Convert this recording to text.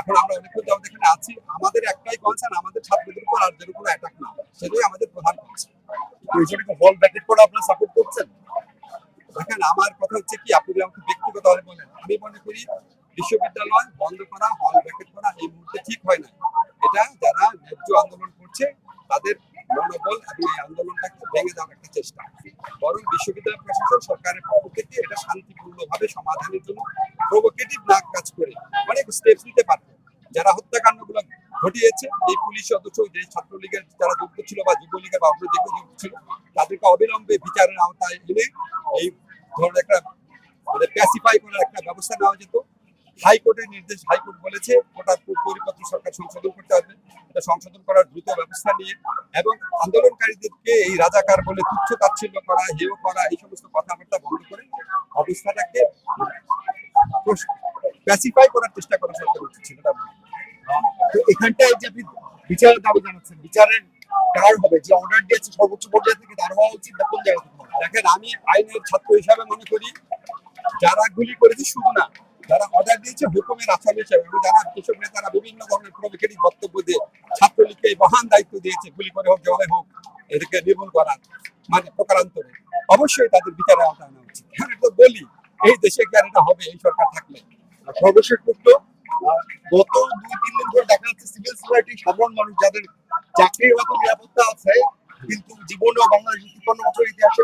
এখন আমরা অনেকক্ষণ যাবত এখানে আছি। আমাদের একটাই কনসার্ন আমাদের ছাত্রদের উপর আর কোনো অ্যাটাক না সেটাই আমাদের প্রধান কনসার্ন এই জন্য হল ব্যাকেট করে আপনারা সাপোর্ট করছেন? দেখেন, আমার কথা হচ্ছে কি, আপনি আমাকে ব্যক্তিগতভাবে বলেন, আমি মনে করি বিশ্ববিদ্যালয় বন্ধ করা হল ব্যাকেট করা এই মুহূর্তে ঠিক হয় না। এটা যারা ন্যায্য আন্দোলন করছে, তাদের মনোবল এবং এই আন্দোলনটাকে ভেঙে দেওয়ার একটা চেষ্টা। বরং বিশ্ববিদ্যালয় প্রশাসন সরকারের পক্ষ থেকে এটা শান্তিপূর্ণভাবে সমাধানের জন্য প্রভোকেটিভ না কাজ করে অনেক স্টেপস নিতে ঘটিয়েছে। এই পুলিশ সদস্য যে ছাত্রলীগের যারা যুক্ত ছিল বা যুবলীগের বা অন্য যে যুক্ত ছিল, তাদেরকে অবিলম্বে বিচারের আওতায় এনে এই ধরনের একটা মানে প্যাসিফাই করার একটা ব্যবস্থা নেওয়া যেত। হাইকোর্টের নির্দেশ হাইকোর্ট বলেছে ওটা পরিপত্র সরকার সংশোধন করতে হবে। এটা সংশোধন করার দ্রুত ব্যবস্থা নিয়ে এবং আন্দোলনকারীদেরকে এই রাজাকার বলে তুচ্ছ তাচ্ছিল্য করা, হেয় করা, এই সমস্ত কথাবার্তা বন্ধ করে অবস্থাটাকে প্যাসিফাই করার চেষ্টা করা সরকার উচিত ছিল। এটা তো এখানটায় যে আপনি বিচারের দাবি জানাচ্ছেন বিচারের কার হবে? যে অর্ডার দিয়েছে সর্বোচ্চ পর্যায়ে থেকে তার হওয়া উচিত কোন জায়গা দেখেন আমি আইনের ছাত্র হিসাবে মনে করি যারা গুলি করেছে শুধু না যারা অর্ডার দিয়েছে হুকুমের আসামি হিসেবে যারা কৃষক নেতারা বিভিন্ন ধরনের প্রভোকেটিভ বক্তব্য দিয়ে ছাত্রলীগকে মহান দায়িত্ব দিয়েছে গুলি করে হোক জলে হোক এদেরকে নির্মূল করার মানে প্রকারান্তরে অবশ্যই তাদের বিচারে আওতায় আনা উচিত। আমি তো বলি এই দেশে এটা হবে? এই সরকার থাকলে। সর্বশেষ আহ, গত দুই তিন দিন ধরে দেখা যাচ্ছে সিভিল সোসাইটি সাধারণ মানুষ যাদের চাকরির হয়তো নিরাপত্তা আছে, কিন্তু জীবনেও বাংলাদেশের তিপ্পান্ন বছর ইতিহাসে